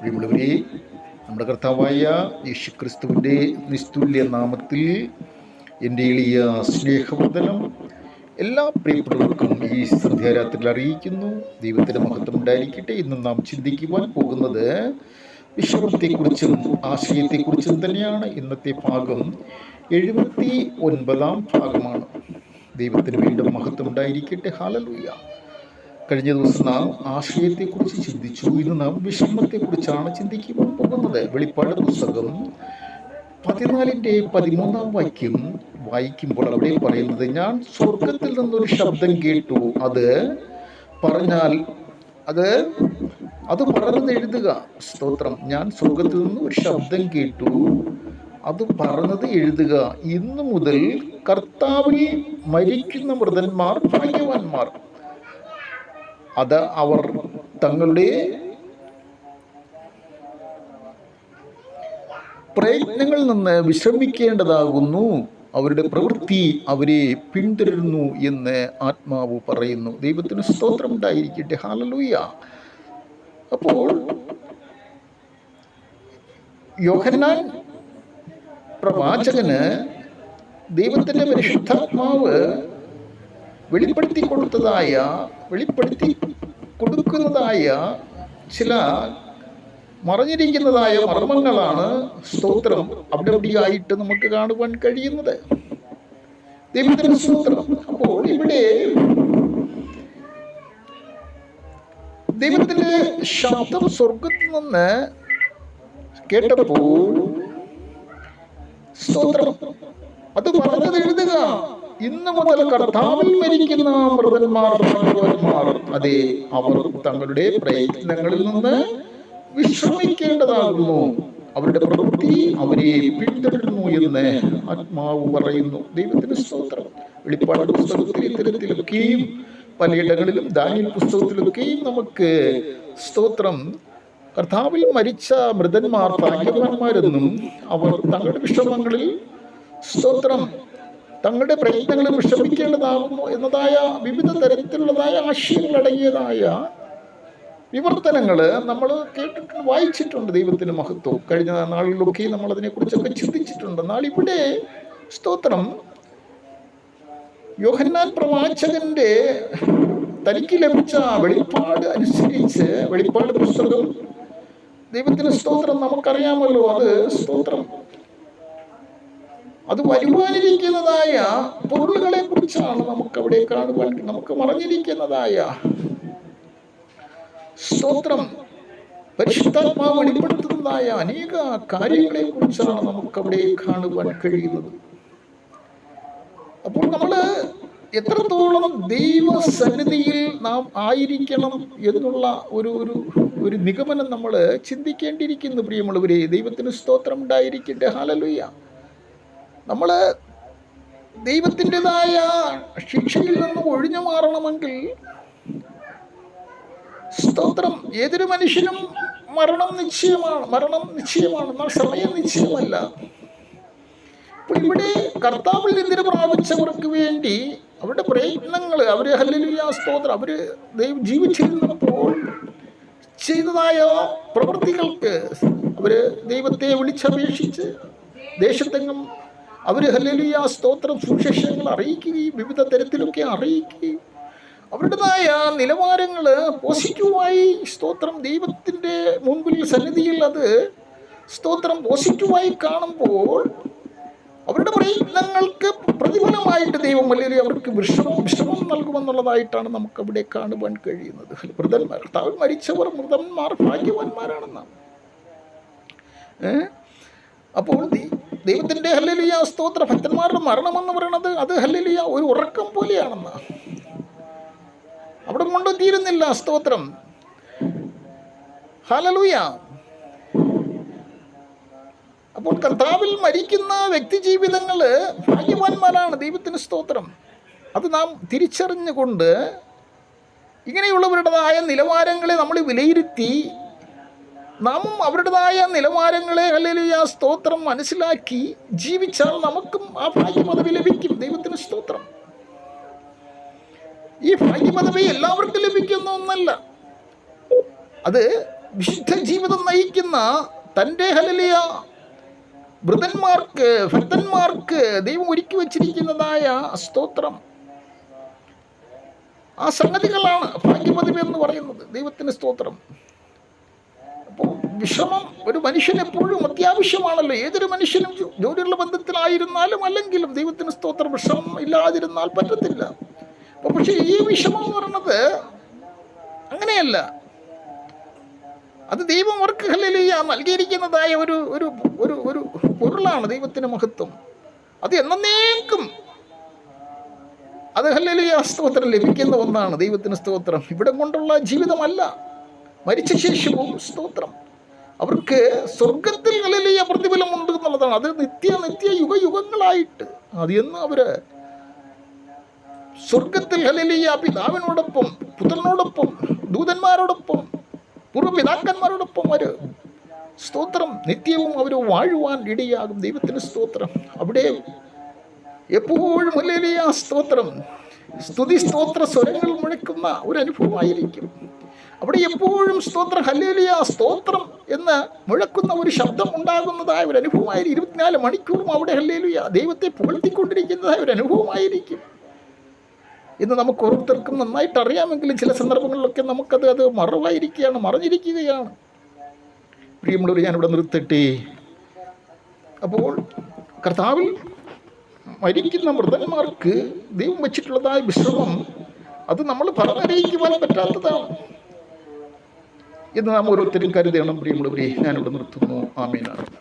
പ്രിയമുള്ളവരെ നമ്മുടെ കർത്താവായ യേശു ക്രിസ്തുവിന്റെ നിസ്തുല്യ നാമത്തിൽ എന്റെ എളിയ സ്നേഹവർദ്ധനം എല്ലാ പ്രിയപ്പെട്ടവർക്കും ഈ സന്ധ്യാരാത്രിയിൽ അറിയിക്കുന്നു. ദൈവത്തിന്റെ മഹത്വം ഉണ്ടായിരിക്കട്ടെ. ഇന്ന് നാം ചിന്തിക്കുവാൻ പോകുന്നത് വിശ്രമത്തെക്കുറിച്ചും ആശയത്തെക്കുറിച്ചും തന്നെയാണ്. ഇന്നത്തെ ഭാഗം എഴുപത്തി ഒൻപതാം ഭാഗമാണ്. ദൈവത്തിന് വീണ്ടും മഹത്വം ഉണ്ടായിരിക്കട്ടെ. ഹാലലൂയ കഴിഞ്ഞ ദിവസം നാം ആശയത്തെക്കുറിച്ച് ചിന്തിച്ചു. ഇന്ന് നാം വിഷമത്തെക്കുറിച്ചാണ് ചിന്തിക്കുവാൻ പോകുന്നത്. വെളിപ്പാട് പുസ്തകം പതിനാലിന്റെ പതിമൂന്നാം വാക്യം വായിക്കുമ്പോൾ അവിടെ പറയുന്നത് ഞാൻ സ്വർഗത്തിൽ നിന്നൊരു ശബ്ദം കേട്ടു. അത് പറഞ്ഞാൽ അത് അത് എഴുതുക. സ്തോത്രം. ഞാൻ സ്വർഗത്തിൽ നിന്ന് ഒരു ശബ്ദം കേട്ടു. അത് പറഞ്ഞത് എഴുതുക. ഇന്നു മുതൽ കർത്താവിൽ മരിക്കുന്ന മൃതന്മാർ ഭാഗ്യവാന്മാർ അത് അവർ തങ്ങളുടെ പ്രയത്നങ്ങളിൽ നിന്ന് വിശ്രമിക്കേണ്ടതാകുന്നു. അവരുടെ പ്രവൃത്തി അവരെ പിന്തുടരുന്നു എന്ന് ആത്മാവ് പറയുന്നു. ദൈവത്തിന് സ്തോത്രം ഉണ്ടായിരിക്കട്ടെ. ഹാലലൂയ അപ്പോൾ യോഹന്നാൻ പ്രവാചകന് ദൈവത്തിന്റെ പരിശുദ്ധാത്മാവ് വെളിപ്പെടുത്തി കൊടുത്തതായ വെളിപ്പെടുത്തി കൊടുക്കുന്നതായ ചില മറഞ്ഞിരിക്കുന്നതായ മർമ്മങ്ങളാണ് സ്തോത്രം. അവിടെ അവിടെയായിട്ട് നമുക്ക് കാണുവാൻ കഴിയുന്നത്. ദൈവത്തിന്റെ സ്തോത്രം. അപ്പോൾ ഇവിടെ ദൈവത്തിന്റെ ശബ്ദം സ്വർഗത്തിൽ നിന്ന് കേട്ടപ്പോൾ സ്തോത്രം. അത് പറഞ്ഞത് എഴുതുക. ഇന്ന് മുതൽ കർത്താവിൽ മരിക്കുന്ന മൃതന്മാർ ഭാഗ്യവാന്മാർ അതെ അവർ തങ്ങളുടെ പ്രയത്നങ്ങളിൽ നിന്ന് വിശ്രമിക്കേണ്ടതാകുന്നു. അവരുടെ പ്രവൃത്തി അവരെ പിന്തുടരുന്നു എന്ന് ആത്മാവ് പറയുന്നു. ദൈവത്തിന്റെ സ്തോത്രം. വെളിപ്പാട് പുസ്തകത്തിൽ ഇത്തരത്തിലൊക്കെയും പലയിടങ്ങളിലും ദാനിയൽ പുസ്തകത്തിലൊക്കെയും നമുക്ക് സ്തോത്രം. കർത്താവിൽ മരിച്ച മൃതന്മാർ ഭാഗ്യവാന്മാരെന്നും അവർ തങ്ങളുടെ വിഷമങ്ങളിൽ സ്തോത്രം. തങ്ങളുടെ പ്രയത്നങ്ങൾ വിശ്രമിക്കേണ്ടതാകുന്നു എന്നതായ വിവിധ തരത്തിലുള്ളതായ ആശയങ്ങളടങ്ങിയതായ വിവർത്തനങ്ങൾ നമ്മൾ കേട്ടിട്ടുണ്ട് വായിച്ചിട്ടുണ്ട് ദൈവത്തിന് മഹത്വം. കഴിഞ്ഞ നാളിലൊക്കെ നമ്മൾ അതിനെക്കുറിച്ചൊക്കെ ചിന്തിച്ചിട്ടുണ്ട്. എന്നാൽ ഇവിടെ സ്തോത്രം യോഹന്നാൻ പ്രവാചകന്റെ തനിക്ക് ലഭിച്ച വെളിപ്പാട് അനുസരിച്ച് വെളിപ്പാട് പുസ്തകം ദൈവത്തിന് സ്തോത്രം നമുക്കറിയാമല്ലോ. അത് സ്തോത്രം. അത് വരുവാനിരിക്കുന്നതായ പൊരുളുകളെ കുറിച്ചാണ് നമുക്ക് അവിടെ കാണുവാൻ നമുക്ക് മറഞ്ഞിരിക്കുന്നതായ സ്തോത്രം. പരിശുദ്ധാത്മാവ് വെളിപ്പെടുത്തുന്നതായ അനേക കാര്യങ്ങളെ കുറിച്ചാണ് നമുക്ക് അവിടെ കാണുവാൻ കഴിയുന്നത്. അപ്പോൾ നമ്മൾ എത്രത്തോളം ദൈവസന്നിധിയിൽ നാം ആയിരിക്കണം എന്നുള്ള ഒരു ഒരു ഒരു നിഗമനം നമ്മൾ ചിന്തിക്കേണ്ടിയിരിക്കുന്നു പ്രിയമുള്ളവരെ. ദൈവത്തിന് സ്തോത്രം ഉണ്ടായിരിക്കട്ടെ ഹാലലുയ്യ നമ്മൾ ദൈവത്തിന്റെതായ ശിക്ഷയിൽ നിന്ന് ഒഴിഞ്ഞു മാറണമെങ്കിൽ സ്തോത്രം. ഏതൊരു മനുഷ്യനും മരണം നിശ്ചയമാണ് മരണം നിശ്ചയമാണ് എന്നാൽ സമയം നിശ്ചയമല്ല. അപ്പോൾ ഇവിടെ കർത്താവിൽ നിന്നിന് പ്രാപിച്ചവർക്ക് വേണ്ടി അവരുടെ പ്രയത്നങ്ങൾ അവർ ഹല്ലുയ സ്തോത്രം അവർ ദൈവം ജീവിച്ചിരുന്നപ്പോൾ ചെയ്തതായ പ്രവൃത്തികൾക്ക് അവർ ദൈവത്തെ വിളിച്ചപേക്ഷിച്ച് ദേശത്തെങ്ങും അവർ ഹലലിയ സ്തോത്രം സുവിശേഷങ്ങൾ അറിയിക്കുകയും വിവിധ തരത്തിലൊക്കെ അറിയിക്കുകയും അവരുടേതായ നിലവാരങ്ങൾ പോസിറ്റീവായി സ്തോത്രം ദൈവത്തിന്റെ മുൻപിൽ സന്നിധിയിൽ അത് സ്തോത്രം പോസിറ്റീവായി കാണുമ്പോൾ അവരുടെ പ്രയത്നങ്ങൾക്ക് പ്രതിഫലമായിട്ട് ദൈവം അല്ലെങ്കിൽ അവർക്ക് വിഷമം വിഷമം നൽകുമെന്നുള്ളതായിട്ടാണ് നമുക്ക് അവിടെ കാണുവാൻ കഴിയുന്നത്. മൃതന്മാർ കർത്താവിൽ മരിച്ചവർ മൃതന്മാർ ഭാഗ്യവാന്മാരാണെന്നാണ്. അപ്പോൾ ദൈവത്തിന്റെ ഹല്ലലിയ സ്തോത്ര. ഭക്തന്മാരുടെ മരണമെന്ന് പറയുന്നത് അത് ഹല്ലലിയ ഒരു ഉറക്കം പോലെയാണെന്ന്. അവിടെ കൊണ്ട് തീരുന്നില്ല സ്തോത്രം. ഹലലൂയ അപ്പോൾ കർത്താവിൽ മരിക്കുന്ന വ്യക്തി ജീവിതങ്ങൾ ഭാഗ്യവാന്മാരാണ് ദൈവത്തിന് സ്തോത്രം. അത് നാം തിരിച്ചറിഞ്ഞുകൊണ്ട് ഇങ്ങനെയുള്ളവരുടേതായ നിലവാരങ്ങളെ നമ്മൾ വിലയിരുത്തി നാമും അവരുടേതായ നിലവാരങ്ങളെ അല്ലെങ്കിൽ ആ സ്തോത്രം മനസ്സിലാക്കി ജീവിച്ചാൽ നമുക്കും ആ ഭാഗ്യമതവി ലഭിക്കും. ദൈവത്തിന് സ്തോത്രം. ഈ ഭാഗ്യപദവി എല്ലാവർക്കും ലഭിക്കുന്ന ഒന്നല്ല അത് വിശുദ്ധ ജീവിതം നയിക്കുന്ന തന്റെ ഹലലിയ വൃതന്മാർക്ക് ഭക്തന്മാർക്ക് ദൈവം ഒരുക്കി വച്ചിരിക്കുന്നതായ സ്തോത്രം. ആ സംഗതികളാണ് ഭാഗ്യപതിവ് എന്ന് പറയുന്നത്. ദൈവത്തിന് സ്തോത്രം. വിഷമം ഒരു മനുഷ്യൻ എപ്പോഴും അത്യാവശ്യമാണല്ലോ. ഏതൊരു മനുഷ്യനും ജോലിയുള്ള ബന്ധത്തിലായിരുന്നാലും അല്ലെങ്കിലും ദൈവത്തിന് സ്തോത്രം വിഷമം ഇല്ലാതിരുന്നാൽ പറ്റത്തില്ല. അപ്പോൾ പക്ഷേ ഈ വിഷമം എന്ന് പറയുന്നത് അങ്ങനെയല്ല. അത് ദൈവം അവർക്ക് നൽകിയിരിക്കുന്നതായ ഒരു ഒരു ഒരു ഒരു പൊരുളാണ് ദൈവത്തിന് മഹത്വം. അത് എന്നേക്കും അത് ഹല്ലേലൂയ സ്തോത്രം ലഭിക്കുന്ന ഒന്നാണ് ദൈവത്തിന് സ്തോത്രം. ഇവിടം കൊണ്ടുള്ള ജീവിതമല്ല. മരിച്ച ശേഷവും സ്തോത്രം. അവർക്ക് സ്വർഗത്തിൽ ഹല്ലേലൂയ പ്രതിഫലമുണ്ട് എന്നുള്ളതാണ്. അത് നിത്യ നിത്യ യുഗ യുഗങ്ങളായിട്ട്. അത് എന്ന് അവർ സ്വർഗത്തിൽ ഹലലിയ പിതാവിനോടൊപ്പം പുത്രനോടൊപ്പം ദൂതന്മാരോടൊപ്പം പൂർവപിതാക്കന്മാരോടൊപ്പം അവർ സ്തോത്രം നിത്യവും അവർ വാഴുവാൻ ഇടയാകും. ദൈവത്തിന് സ്തോത്രം. അവിടെ എപ്പോഴും ഹലലിയ സ്തോത്രം. സ്തുതി സ്തോത്ര സ്വരങ്ങൾ മുഴക്കുന്ന ഒരു അനുഭവമായിരിക്കും. അവിടെ എപ്പോഴും സ്തോത്രം ഹല്ലേലിയ സ്തോത്രം എന്ന് മുഴക്കുന്ന ഒരു ശബ്ദം ഉണ്ടാകുന്നതായ ഒരു അനുഭവമായിരിക്കും ഇരുപത്തിനാല് മണിക്കൂറും അവിടെ ഹല്ലേലിയ ദൈവത്തെ പുകഴ്ത്തിക്കൊണ്ടിരിക്കുന്നതായ ഒരു അനുഭവമായിരിക്കും. ഇന്ന് നമുക്ക് ഓരോരുത്തർക്കും നന്നായിട്ട് അറിയാമെങ്കിലും ചില സന്ദർഭങ്ങളിലൊക്കെ നമുക്കത് അത് മറവായിരിക്കുകയാണ് മറിഞ്ഞിരിക്കുകയാണ്. പ്രിയമുള്ളവർ ഞാനിവിടെ നിർത്തട്ടെ. അപ്പോൾ കർത്താവിൽ മരിക്കുന്ന മൃതന്മാർക്ക് ദൈവം വെച്ചിട്ടുള്ളതായ വിശ്രമം അത് നമ്മൾ പറഞ്ഞറിയിക്കുവാൻ പറ്റാത്തതാണ്. എന്ന് നാം ഓരോരുത്തരും കരുതണം. പ്രിയമുള്ളവരെ ഞാനിവിടെ നിർത്തുന്നു. ആമീനാണ്